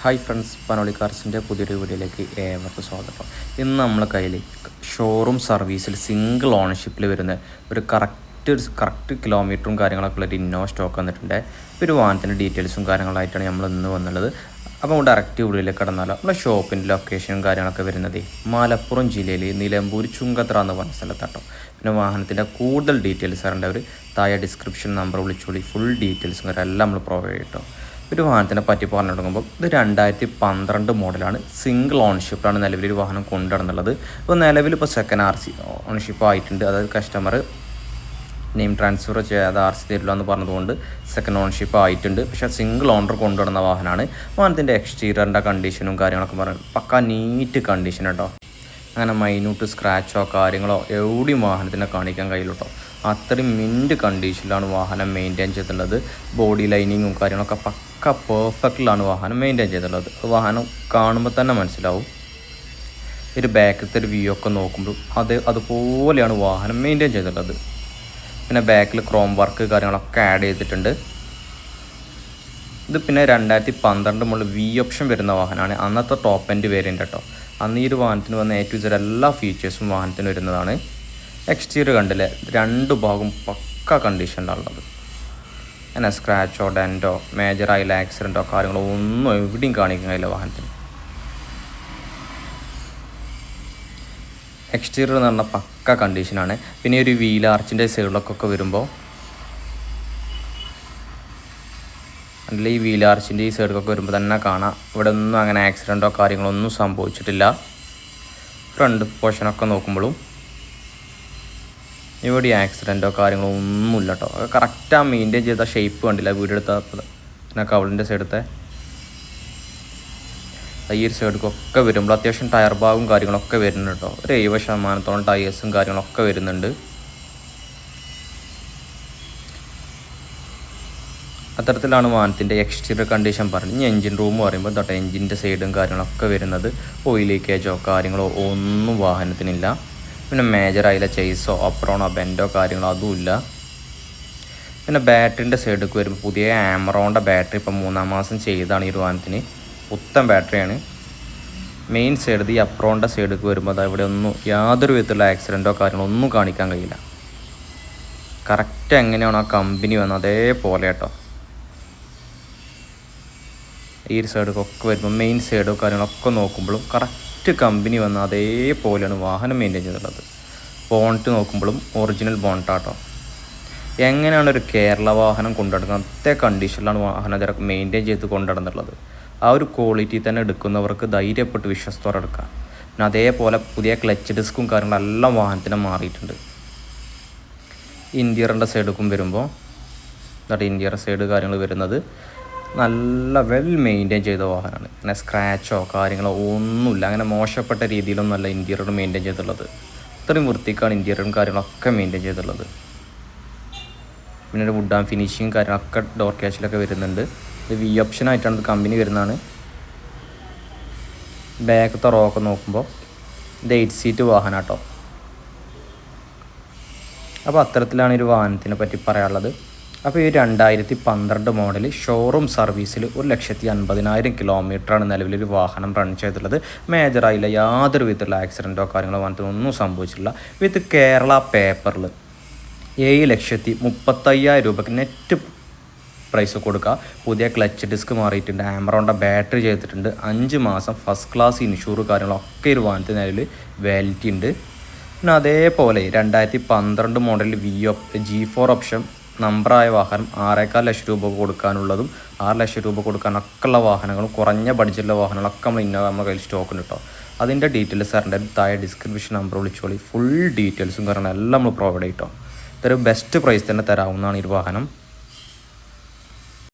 Hi friends Panoli കാർസിന്റെ പുതിയൊരു വീഡിയോയിലേക്ക് ഏവർക്കും സ്വാഗതം. ഇന്ന് നമ്മൾ കയ്യിൽ ഷോറൂം സർവീസിൽ സിംഗിൾ ഓണർഷിപ്പിൽ വരുന്ന ഒരു കറക്റ്റ് കറക്റ്റ് കിലോമീറ്ററും കാര്യങ്ങളൊക്കെ ഉള്ള ഒരു ഇന്നോ സ്റ്റോക്ക് വന്നിട്ടുണ്ട് ഒരു വാഹനത്തിന്റെ ഡീറ്റെയിൽസും കാര്യങ്ങളായിട്ടാണ് നമ്മൾ ഇന്ന് വന്നുള്ളത്. അപ്പോൾ ഡയറക്റ്റ് വീഡിയോയിലേക്ക് കടന്നാലോ. നമ്മുടെ ഷോപ്പിന്റെ ലൊക്കേഷനും കാര്യങ്ങളൊക്കെ വരുന്നത് മലപ്പുറം ജില്ലയിൽ നിലമ്പൂർ ചുങ്കത്ര എന്ന് പറഞ്ഞ സ്ഥലത്താട്ടോ. പിന്നെ വാഹനത്തിന്റെ കൂടുതൽ ഡീറ്റെയിൽസ് അറിയേണ്ടവർ താഴെ ഡിസ്ക്രിപ്ഷൻ നമ്പർ വിളിച്ചോളി. ഫുൾ ഡീറ്റെയിൽസും കാര്യം എല്ലാം നമ്മൾ പ്രൊവൈഡ് ചെയ്യട്ടോ ഒരു വാഹനത്തിനെ പറ്റി പറഞ്ഞു തുടങ്ങുമ്പോൾ ഇത് രണ്ടായിരത്തി പന്ത്രണ്ട് മോഡലാണ്. സിംഗിൾ ഓണർഷിപ്പിലാണ് നിലവിൽ ഒരു വാഹനം കൊണ്ടുവരുന്നുള്ളത് ഇപ്പോൾ നിലവിൽ ഇപ്പോൾ സെക്കൻഡ് ആർ സി ഓണർഷിപ്പ് ആയിട്ടുണ്ട്. അതായത് കസ്റ്റമർ നെയിം ട്രാൻസ്ഫർ ചെയ്യാതെ ആർ സി തരില്ല എന്ന് പറഞ്ഞതുകൊണ്ട് സെക്കൻഡ് ഓണർഷിപ്പ് ആയിട്ടുണ്ട്. പക്ഷേ സിംഗിൾ ഓണർ കൊണ്ടുവരുന്ന വാഹനമാണ്. വാഹനത്തിന്റെ എക്സ്റ്റീരിയറിന്റെ കണ്ടീഷനും കാര്യങ്ങളൊക്കെ പറഞ്ഞു. പക്ക നീറ്റ് കണ്ടീഷൻ കേട്ടോ അങ്ങനെ മൈന്യൂട്ട് സ്ക്രാച്ചോ കാര്യങ്ങളോ എവിടെയും വാഹനത്തിനെ കാണിക്കാൻ കഴിയില്ല കേട്ടോ. അത്രയും മിന്റ് കണ്ടീഷനിലാണ് വാഹനം മെയിന്റെയിൻ ചെയ്തിട്ടുള്ളത്. ബോഡി ലൈനിങ്ങും കാര്യങ്ങളൊക്കെ പക്ക പെർഫെക്റ്റിലാണ് വാഹനം മെയിന്റെയിൻ ചെയ്തിട്ടുള്ളത്. വാഹനം കാണുമ്പോൾ തന്നെ മനസ്സിലാവും. ഒരു ബാക്കിലത്തെ ഒരു വ്യൂ ഒക്കെ നോക്കുമ്പോൾ അത് അതുപോലെയാണ് വാഹനം മെയിന്റെയിൻ ചെയ്തിട്ടുള്ളത്. പിന്നെ ബാക്കിൽ ക്രോം വർക്ക് കാര്യങ്ങളൊക്കെ ആഡ് ചെയ്തിട്ടുണ്ട്. ഇത് പിന്നെ രണ്ടായിരത്തി പന്ത്രണ്ട് മുകളിൽ വി ഓപ്ഷൻ വരുന്ന വാഹനമാണ്. അന്നത്തെ ടോപ്പ് എൻഡ് വേരിയന്റ് കേട്ടോ അന്ന് ഈ ഒരു വാഹനത്തിന് വന്ന എ ടു എല്ലാ ഫീച്ചേഴ്സും വാഹനത്തിന് വരുന്നതാണ്. എക്സ്റ്റീരിയർ കണ്ടില്ലേ? രണ്ട് ഭാഗം പക്ക കണ്ടീഷനിലാണുള്ളത് അങ്ങനെ സ്ക്രാച്ചോ ഡെന്റോ മേജർ ആയുള്ള ആക്സിഡന്റോ കാര്യങ്ങളോ ഒന്നും എവിടെയും കാണിക്കാൻ കഴിയില്ല വാഹനത്തിന്. എക്സ്റ്റീരിയർ എന്ന് പറഞ്ഞാൽ പക്ക കണ്ടീഷനാണ് പിന്നെ ഒരു വീൽ ആർച്ചിന്റെ സൈഡിലൊക്കെ വരുമ്പോൾ അല്ലെങ്കിൽ ഈ വീൽ ആർച്ചിന്റെ ഈ സൈഡിലൊക്കെ വരുമ്പോൾ തന്നെ കാണാം. ഇവിടെ ഒന്നും അങ്ങനെ ആക്സിഡന്റോ കാര്യങ്ങളോ ഒന്നും സംഭവിച്ചിട്ടില്ല. ഫ്രണ്ട് പോർഷനൊക്കെ നോക്കുമ്പോഴും ഇവിടെ ആക്സിഡന്റോ കാര്യങ്ങളോ ഒന്നുമില്ല കേട്ടോ അത് കറക്റ്റാ മെയിന്റെയിൻ ചെയ്ത ഷേപ്പ് കണ്ടില്ല വീടെടുത്ത പിന്നെ കവളിന്റെ സൈഡത്തെ ഈ ഒരു സൈഡിലൊക്കെ വരുമ്പോൾ അത്യാവശ്യം ടയർ ഭാഗവും കാര്യങ്ങളൊക്കെ വരുന്നുണ്ട് കേട്ടോ. ഒരു എഴുപത് ശതമാനത്തോളം ടയേഴ്സും കാര്യങ്ങളൊക്കെ വരുന്നുണ്ട്. അത്തരത്തിലാണ് വാഹനത്തിന്റെ എക്സ്റ്റീരിയർ കണ്ടീഷൻ പറഞ്ഞത്. ഇനി എഞ്ചിൻ റൂം പറയുമ്പോൾ തൊട്ട് എഞ്ചിന്റെ സൈഡും കാര്യങ്ങളൊക്കെ വരുന്നത്. ഓയിൽ ലീക്കേജോ കാര്യങ്ങളോ ഒന്നും വാഹനത്തിനില്ല. പിന്നെ മേജർ മേജറായില്ല ചെയ്സോ അപ്രോണോ ബെൻഡോ കാര്യങ്ങളോ അതുമില്ല പിന്നെ ബാറ്ററിന്റെ സൈഡിലേക്ക് വരുമ്പോൾ പുതിയ ആമറോണിന്റെ ബാറ്ററി ഇപ്പം മൂന്നാം മാസം ചെയ്താണ് ഈ വാഹനത്തിന്. ഉത്തം ബാറ്ററിയാണ് മെയിൻ സൈഡിൽ ഈ അപ്രോണിന്റെ സൈഡിലേക്ക് വരുമ്പോൾ അത് ഇവിടെ ഒന്നും യാതൊരു വിധത്തിലുള്ള ആക്സിഡന്റോ കാര്യങ്ങളോ ഒന്നും കാണിക്കാൻ കഴിയില്ല. കറക്റ്റ് എങ്ങനെയാണോ ആ കമ്പനി വന്നത് അതേപോലെ കേട്ടോ. ഈ സൈഡൊക്കെ വരുമ്പോൾ മെയിൻ സൈഡോ കാര്യങ്ങളൊക്കെ നോക്കുമ്പോഴും കറക്റ്റ് കമ്പനി വന്ന അതേപോലെയാണ് വാഹനം മെയിന്റെയിൻ ചെയ്തിട്ടുള്ളത്. ബോണ്ട് നോക്കുമ്പോഴും ഒറിജിനൽ ബോണ്ടാട്ടോ എങ്ങനെയാണ് ഒരു കേരള വാഹനം കൊണ്ടുനടക്കുന്നത്? അതേ കണ്ടീഷനിലാണ് വാഹനം തിരക്ക് മെയിന്റെയിൻ ചെയ്ത് കൊണ്ടുനടന്നുള്ളത് ആ ഒരു ക്വാളിറ്റി തന്നെ എടുക്കുന്നവർക്ക് ധൈര്യപ്പെട്ട് വിശ്വസ്തോടെ എടുക്കാം പിന്നെ അതേപോലെ പുതിയ ക്ലച്ച് ഡിസ്കും കാര്യങ്ങളെല്ലാം വാഹനത്തിന് മാറിയിട്ടുണ്ട്. ഇന്റീരിയറിന്റെ സൈഡിലേക്കും വരുമ്പോൾ എന്നിട്ട് ഇന്റീരിയർ സൈഡ് കാര്യങ്ങൾ വരുന്നത്. നല്ല വെൽ മെയിന്റെയിൻ ചെയ്ത വാഹനമാണ്. അങ്ങനെ സ്ക്രാച്ചോ കാര്യങ്ങളോ ഒന്നുമില്ല. അങ്ങനെ മോശപ്പെട്ട രീതിയിലൊന്നും അല്ല ഇന്റീരിയർ മെയിന്റെയിൻ ചെയ്തിട്ടുള്ളത്. ഇത്രയും വൃത്തിക്കാണ് ഇന്റീരിയറും കാര്യങ്ങളൊക്കെ മെയിന്റെയിൻ ചെയ്തിട്ടുള്ളത്. പിന്നെ ഒരു വുഡ് ആൻഡ് ഫിനിഷിങ് കാര്യങ്ങളൊക്കെ ഡോർ ക്യാഷിലൊക്കെ വരുന്നുണ്ട്. ഇത് വി ഓപ്ഷനായിട്ടാണ് ഇത് കമ്പനി വരുന്നതാണ്. ബാക്കത്തെ റോക്കെ നോക്കുമ്പോൾ ഇത് എയ്റ്റ് സീറ്റ് വാഹനം കേട്ടോ അപ്പോൾ അത്തരത്തിലാണ് ഒരു വാഹനത്തിനെ പറ്റി പറയാനുള്ളത്. അപ്പോൾ ഈ രണ്ടായിരത്തി പന്ത്രണ്ട് മോഡൽ ഷോറൂം സർവീസിൽ ഒരു ലക്ഷത്തി അൻപതിനായിരം കിലോമീറ്ററാണ് നിലവിലൊരു വാഹനം റൺ ചെയ്തിട്ടുള്ളത്. മേജറായില്ല യാതൊരു വിധത്തിലുള്ള ആക്സിഡന്റോ കാര്യങ്ങളോ വന്നിട്ട് ഒന്നും സംഭവിച്ചിട്ടില്ല. വിത്ത് കേരള പേപ്പറിൽ ഏഴ് ലക്ഷത്തി മുപ്പത്തയ്യായിരം രൂപയ്ക്ക് നെറ്റ് പ്രൈസ് കൊടുക്കുക. പുതിയ ക്ലച്ച് ഡിസ്ക് മാറിയിട്ടുണ്ട്. ആമറോണ്ട ബാറ്ററി ചെയ്തിട്ടുണ്ട്. അഞ്ച് മാസം ഫസ്റ്റ് ക്ലാസ് ഇൻഷൂർ കാര്യങ്ങളൊക്കെ ഒരു വാഹനത്തിന് നിലവിൽ വാലിറ്റി ഉണ്ട്. പിന്നെ അതേപോലെ രണ്ടായിരത്തി പന്ത്രണ്ട് മോഡലിൽ V O G four option നമ്പറായ വാഹനം ആറേക്കാൽ ലക്ഷം രൂപ കൊടുക്കാനുള്ളതും ആറ് ലക്ഷം രൂപ കൊടുക്കാനൊക്കെ ഉള്ള വാഹനങ്ങളും കുറഞ്ഞ ബഡ്ജറ്റിലെ വാഹനങ്ങളൊക്കെ നമ്മൾ ഇന്നോവ നമ്മുടെ കയ്യിൽ സ്റ്റോക്ക് ഉണ്ട് കേട്ടോ അതിന്റെ ഡീറ്റെയിൽസ് സാറിന്റെ താഴെ ഡിസ്ക്രിപ്ഷൻ നമ്പർ വിളിച്ചോളി. ഫുൾ ഡീറ്റെയിൽസും കാരണം എല്ലാം നമ്മൾ പ്രൊവൈഡ് ചെയ്യട്ടോ ഇതൊരു ബെസ്റ്റ് പ്രൈസ് തന്നെ തരാവുന്നതാണ് ഈ വാഹനം.